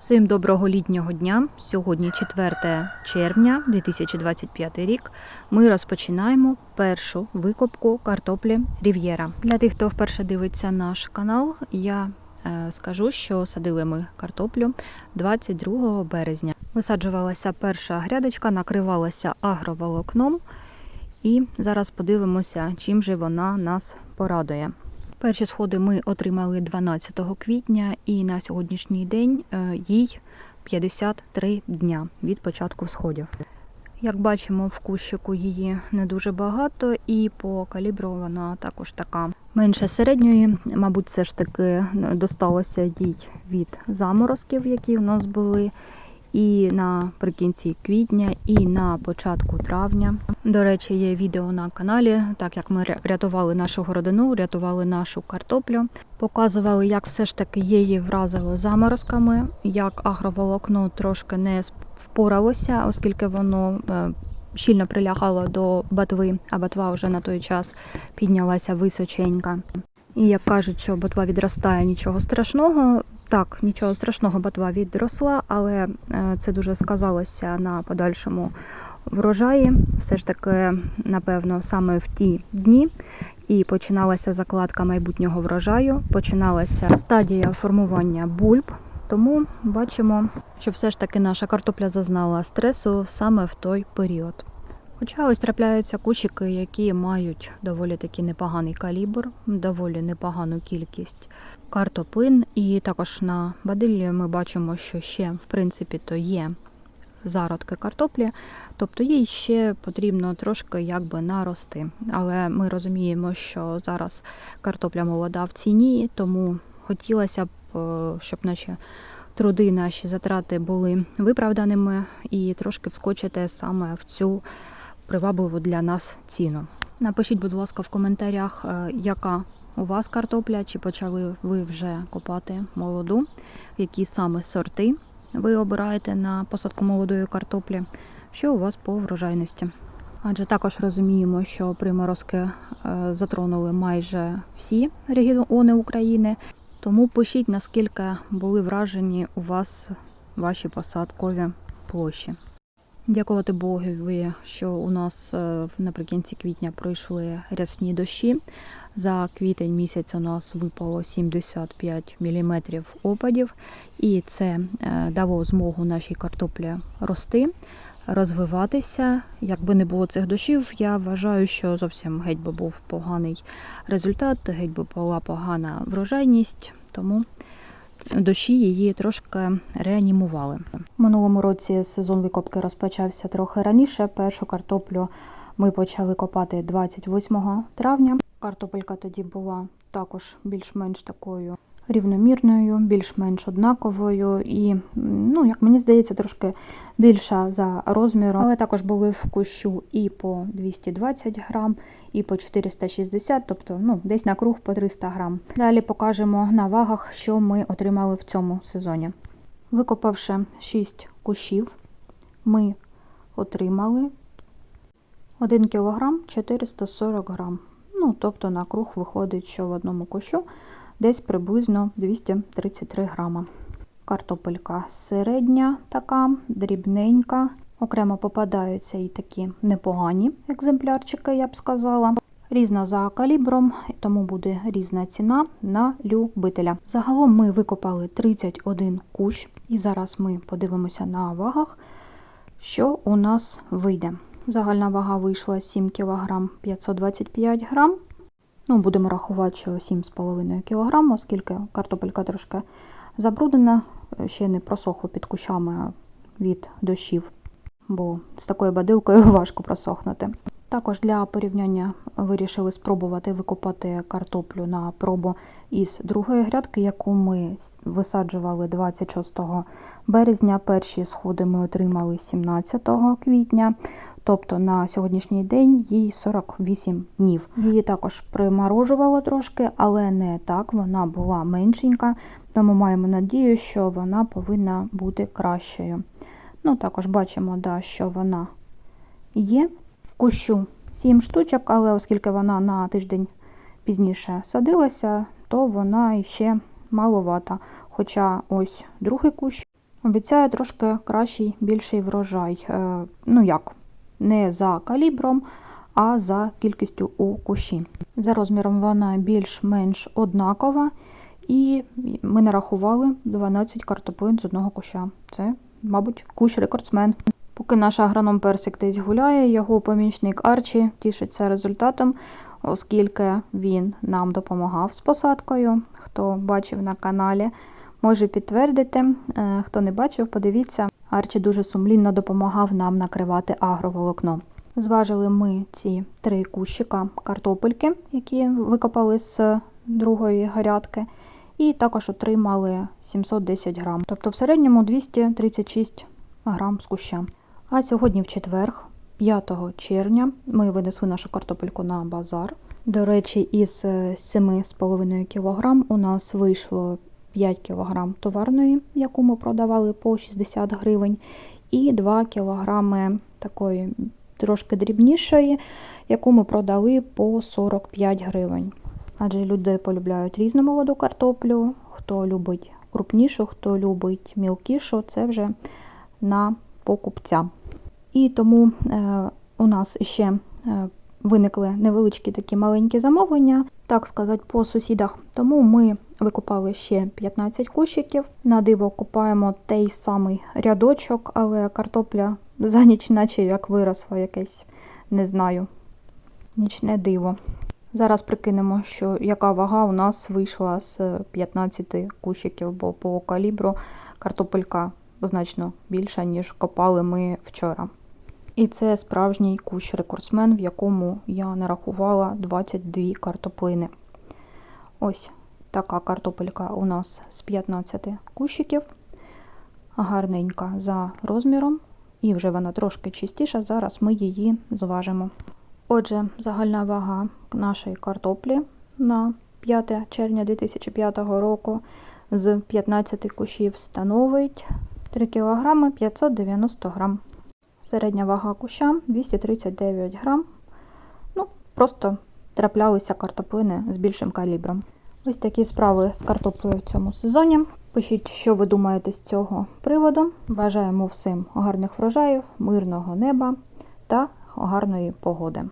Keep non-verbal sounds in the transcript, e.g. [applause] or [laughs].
Всім доброго літнього дня. Сьогодні 4 червня 2025 рік. Ми розпочинаємо першу викопку картоплі Рів'єра. Для тих, хто вперше дивиться наш канал, я е, скажу, що садили ми картоплю 22 березня. Висаджувалася перша грядочка, накривалася агроволокном. І зараз подивимося, чим же вона нас порадує. Перші сходи ми отримали 12 квітня, і на сьогоднішній день е, їй 53 дня від початку сходів. Як бачимо, в кущику її не дуже багато, і по калібру вона також така менше середньої. Мабуть, все ж таки досталося їй від заморозків, які в нас були. І наприкінці квітня, і на початку травня. До речі, є відео на каналі, так як ми рятували нашу городину, рятували нашу картоплю, показували, як все ж таки її вразило заморозками, як агроволокно трошки не впоралося, оскільки воно е, щільно прилягало до батви, а батва вже на той час піднялася височенька. І як кажуть, що ботва відростає нічого страшного. Так, нічого страшного, ботва відросла, але е, це дуже сказалося на подальшому врожаї. Все ж таки, напевно, саме в ті дні і починалася закладка майбутнього врожаю, починалася стадія формування бульб. Тому бачимо, що все ж таки наша картопля зазнала стресу саме в той період. Хоча ось трапляються кущики, які мають доволі таки непоганий калібр, доволі непогану кількість картоплин. І також на бадиллі ми бачимо, що ще, в принципі, то є зародки картоплі, тобто їй ще потрібно трошки якби нарости. Але ми розуміємо, що зараз картопля молода в ціні, тому хотілося б, щоб наші труди, наші затрати були виправданими і трошки вскочити саме в цю привабливу для нас ціну. Напишіть, будь ласка, в коментарях, яка у вас картопля, чи почали ви вже копати молоду, які саме сорти ви обираєте на посадку молодої картоплі, що у вас по врожайності. Адже також розуміємо, що приморозки затронули майже всі регіони України, тому пишіть, наскільки були вражені у вас ваші посадкові площі. Дякувати Богові, що у нас наприкінці квітня пройшли рясні дощі. За квітень місяць у нас випало 75 мм опадів, і це дало змогу нашій картоплі рости, розвиватися. Якби не було цих дощів, я вважаю, що зовсім геть би був поганий результат, геть би була погана врожайність, тому дощі її трошки реанімували. Минулому році сезон викопки розпочався трохи раніше. Першу картоплю ми почали копати 28 травня. Картопелька тоді була також більш-менш такою рівномірною, більш-менш однаковою і, ну, як мені здається, трошки більша за розміром. Але також були в кущу і по 220 грам, і по 460, тобто ну, десь на круг по 300 грам. Далі покажемо на вагах, що ми отримали в цьому сезоні. Викопавши 6 кущів, ми отримали 1 кг 440 грам. Ну, тобто на круг виходить, що в одному кущу десь приблизно 233 грама. Картопелька середня, така, дрібненька. Окремо попадаються і такі непогані екземплярчики, я б сказала. Різна за калібром, тому буде різна ціна на любителя. Загалом ми викопали 31 кущ, і зараз ми подивимося на вагах, що у нас вийде. Загальна вага вийшла 7 кг 525 грам. Ну, будемо рахувати, що 7,5 кг, оскільки картопелька трошки забруднена, ще не просохло під кущами від дощів, бо з такою бадилкою [laughs] важко просохнути. Також для порівняння вирішили спробувати викопати картоплю на пробу із другої грядки, яку ми висаджували 26 березня. Перші сходи ми отримали 17 квітня. Тобто на сьогоднішній день їй 48 днів. Її також приморожувало трошки, але не так, вона була меншенька, тому маємо надію, що вона повинна бути кращою. Ну, Також бачимо, да, що вона є. В кущу 7 штучок, але оскільки вона на тиждень пізніше садилася, то вона ще маловата. Хоча ось другий кущ Обіцяю трошки кращий, більший врожай. Е, Ну як, не за калібром, а за кількістю у кущі. За розміром вона більш-менш однакова, і ми нарахували 12 картоплин з одного куща. Це, мабуть, кущ рекордсмен. Поки наш агроном персик десь гуляє, його помічник Арчі тішиться результатом, оскільки він нам допомагав з посадкою. Хто бачив на каналі, може підтвердити. Е, Хто не бачив, подивіться. Арчі дуже сумлінно допомагав нам накривати агроволокно. Зважили ми ці три кущика картопельки, які викопали з другої гарятки, і також отримали 710 грам, тобто в середньому 236 грам з куща. А сьогодні в четверг, 5 червня, ми винесли нашу картопельку на базар. До речі, із е, 7,5 кг у нас вийшло 5 кг товарної, яку ми продавали по 60 гривень, і 2 кг такої трошки дрібнішої, яку ми продали по 45 гривень. Адже люди полюбляють різну молоду картоплю, хто любить крупнішу, хто любить мілкішу, це вже на покупця. І тому е, у нас ще е, виникли невеличкі такі маленькі замовлення, так сказати, по сусідах. Тому ми викупали ще 15 кущиків. На диво купаємо той самий рядочок, але картопля за ніч, наче як виросла якесь, не знаю, нічне диво. Зараз прикинемо, що яка вага у нас вийшла з 15 кущиків, бо по калібру картопелька значно більша, ніж копали ми вчора. І це справжній кущ рекордсмен, в якому я нарахувала 22 картоплини. Ось така картопелька у нас з 15 кущиків. Гарненька за розміром. І вже вона трошки чистіша. Зараз ми її зважимо. Отже, загальна вага нашої картоплі на 5 червня 2005 року з 15 кущів становить 3 кг 590 г. Середня вага куща 239 грам. Ну, просто траплялися картоплини з більшим калібром. Ось такі справи з картоплею в цьому сезоні. Пишіть, що ви думаєте з цього приводу. Бажаємо всім гарних врожаїв, мирного неба та гарної погоди.